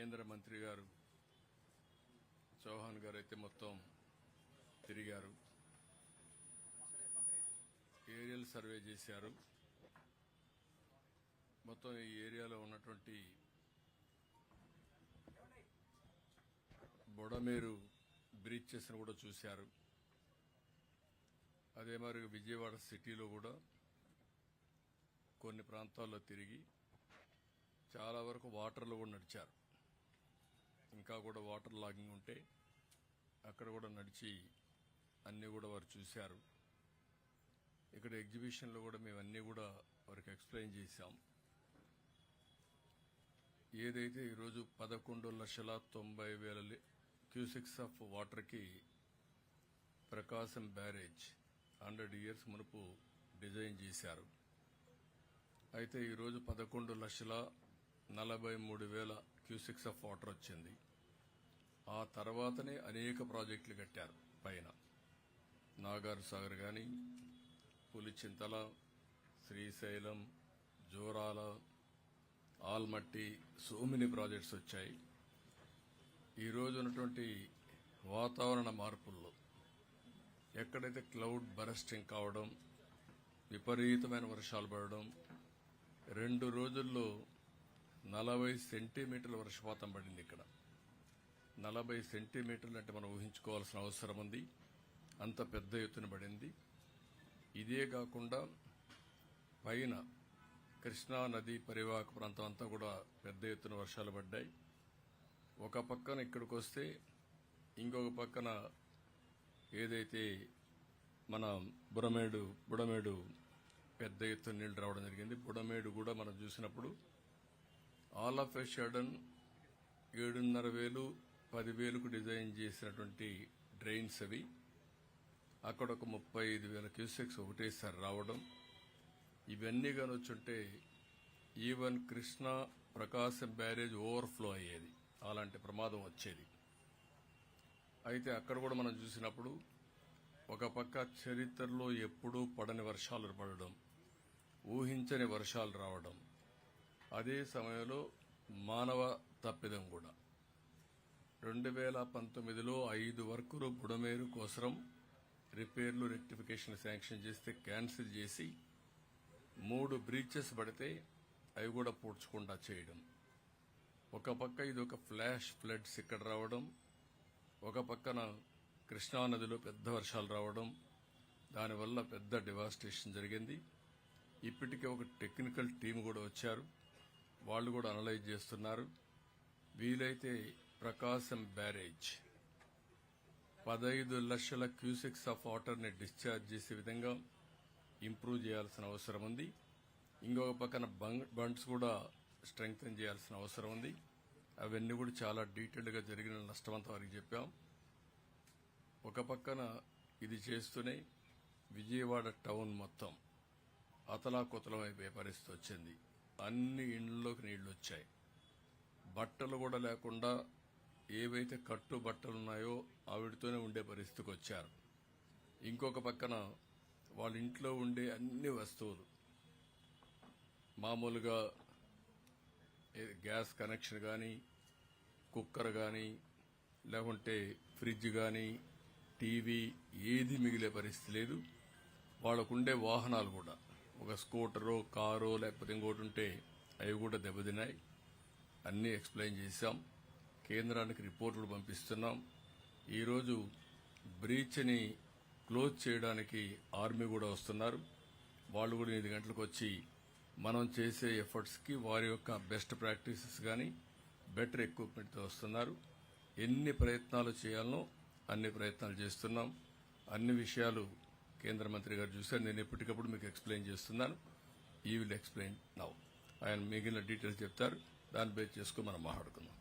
కేంద్ర మంత్రి గారు చౌహాన్ గారు అయితే మొత్తం తిరిగారు. ఏరియల్ సర్వే చేశారు. మొత్తం ఈ ఏరియాలో ఉన్నటువంటి బొడమేరు బ్రీచెస్ను కూడా చూశారు. అదే మరి విజయవాడ సిటీలో కూడా కొన్ని ప్రాంతాల్లో తిరిగి చాలా వరకు వాటర్లో కూడా నడిచారు. ఇంకా కూడా వాటర్ లాగింగ్ ఉంటే అక్కడ కూడా నడిచి అన్నీ కూడా వారు చూశారు. ఇక్కడ ఎగ్జిబిషన్లో కూడా మేము అన్నీ కూడా వారికి ఎక్స్ప్లెయిన్ చేశాం. ఏదైతే ఈరోజు పదకొండు లక్షల తొంభై వేల క్యూసిక్స్ ఆఫ్ వాటర్కి ప్రకాశం బ్యారేజ్ హండ్రెడ్ ఇయర్స్ మునుపు డిజైన్ చేశారు. అయితే ఈరోజు పదకొండు లక్షల నలభై మూడు వేల క్యూసిక్స్ ఆఫ్ వాటర్ వచ్చింది. ఆ తర్వాతనే అనేక ప్రాజెక్టులు కట్టారు పైన. నాగార్ సాగర్ కానీ Pulichintala Srisailam Jurala Almatti so many projects వచ్చాయి. ఈరోజు ఉన్నటువంటి వాతావరణ మార్పుల్లో ఎక్కడైతే క్లౌడ్ బరస్టింగ్ కావడం విపరీతమైన వర్షాలు పడడం రెండు రోజుల్లో నలభై సెంటీమీటర్ల వర్షపాతం పడింది ఇక్కడ. నలభై సెంటీమీటర్లు అంటే మనం ఊహించుకోవాల్సిన అవసరం ఉంది. అంత పెద్ద ఎత్తున పడింది. ఇదే కాకుండా పైన కృష్ణా నది పరివాహక ప్రాంతం అంతా కూడా పెద్ద ఎత్తున వర్షాలు పడ్డాయి. ఒక పక్కన ఇక్కడికి వస్తే ఇంకొక పక్కన ఏదైతే మన బుడమేడు బుడమేడు పెద్ద ఎత్తున నీళ్ళు రావడం జరిగింది. బుడమేడు కూడా మనం చూసినప్పుడు ఆల్ ఆఫ్ ఎ షడన్ ఏడున్నర వేలు పదివేలకు డిజైన్ చేసినటువంటి డ్రైన్స్ అవి అక్కడ ఒక ముప్పై ఐదు వేల క్యూసెక్స్ ఒకటేసారి రావడం. ఇవన్నీ కానీ వచ్చుంటే even Krishna Prakasam barrage overflow అయ్యేది. అలాంటి ప్రమాదం వచ్చేది. అయితే అక్కడ కూడా మనం చూసినప్పుడు ఒక పక్క చరిత్రలో ఎప్పుడూ పడని వర్షాలు పడడం ఊహించని వర్షాలు రావడం. అదే సమయంలో మానవ తప్పిదం కూడా. రెండు వేల పంతొమ్మిదిలో ఐదు వర్కులు బుడమేరు కోసరం రిపేర్లు రెక్టిఫికేషన్ శాంక్షన్ చేస్తే క్యాన్సిల్ చేసి మూడు బ్రీచెస్ పడితే అవి కూడా పూడ్చకుండా చేయడం. ఒక పక్క ఇది ఒక ఫ్లాష్ ఫ్లడ్స్ ఇక్కడ రావడం ఒక పక్కన కృష్ణానదిలో పెద్ద వర్షాలు రావడం దానివల్ల పెద్ద డివాస్టేషన్ జరిగింది. ఇప్పటికే ఒక టెక్నికల్ టీం కూడా వచ్చారు. వాళ్ళు కూడా అనలైజ్ చేస్తున్నారు. వీలైతే ప్రకాశం బ్యారేజ్. పదహైదు లక్షల క్యూసెక్స్ ఆఫ్ వాటర్ని డిశ్చార్జ్ చేసే విధంగా ఇంప్రూవ్ చేయాల్సిన అవసరం ఉంది. ఇంకొక పక్కన బండ్స్ కూడా స్ట్రెంగ్తన్ చేయాల్సిన అవసరం ఉంది. అవన్నీ కూడా చాలా డీటెయిల్డ్గా జరిగిన నష్టమంతా వారికి చెప్పాం. ఒక పక్కన ఇది చేస్తూనే విజయవాడ టౌన్ మొత్తం అతలాకుతలం అయిపోయే పరిస్థితి వచ్చింది. అన్ని ఇండ్లలోకి నీళ్ళు వచ్చాయి బట్టలు కూడా లేకుండా ఏవైతే కట్టు బట్టలు ఉన్నాయో ఆవిడతోనే ఉండే పరిస్థితికి వచ్చారు ఇంకొక పక్కన వాళ్ళ ఇంట్లో ఉండే అన్ని వస్తువులు. మామూలుగా గ్యాస్ కనెక్షన్ కానీ కుక్కర్ కానీ లేకుంటే ఫ్రిడ్జ్ కానీ టీవీ ఏది మిగిలే పరిస్థితి లేదు. వాళ్ళకుండే వాహనాలు కూడా. ఒక స్కూటరో కారో లేకపోతే ఇంకోటి ఉంటే అవి కూడా దెబ్బతిన్నాయి. అన్నీ ఎక్స్ప్లెయిన్ చేశాం. కేంద్రానికి రిపోర్టులు పంపిస్తున్నాం. ఈరోజు బ్రీచ్ని క్లోజ్ చేయడానికి ఆర్మీ కూడా వస్తున్నారు. వాళ్ళు కూడా ఎనిమిది గంటలకు వచ్చి మనం చేసే ఎఫర్ట్స్కి వారి యొక్క బెస్ట్ ప్రాక్టీసెస్ కానీ బెటర్ ఎక్విప్మెంట్తో వస్తున్నారు. ఎన్ని ప్రయత్నాలు చేయాలనో అన్ని ప్రయత్నాలు చేస్తున్నాం. అన్ని విషయాలు కేంద్ర మంత్రి గారు చూశారు. నేను ఎప్పటికప్పుడు మీకు ఎక్స్ప్లెయిన్ చేస్తున్నాను. ఈ విల్ ఎక్స్ప్లెయిన్ నౌ ఆయన మిగిలిన డీటెయిల్స్ చెప్తారు. దాన్ని బేస్ చేసుకుని మనం మాట్లాడుకుందాం.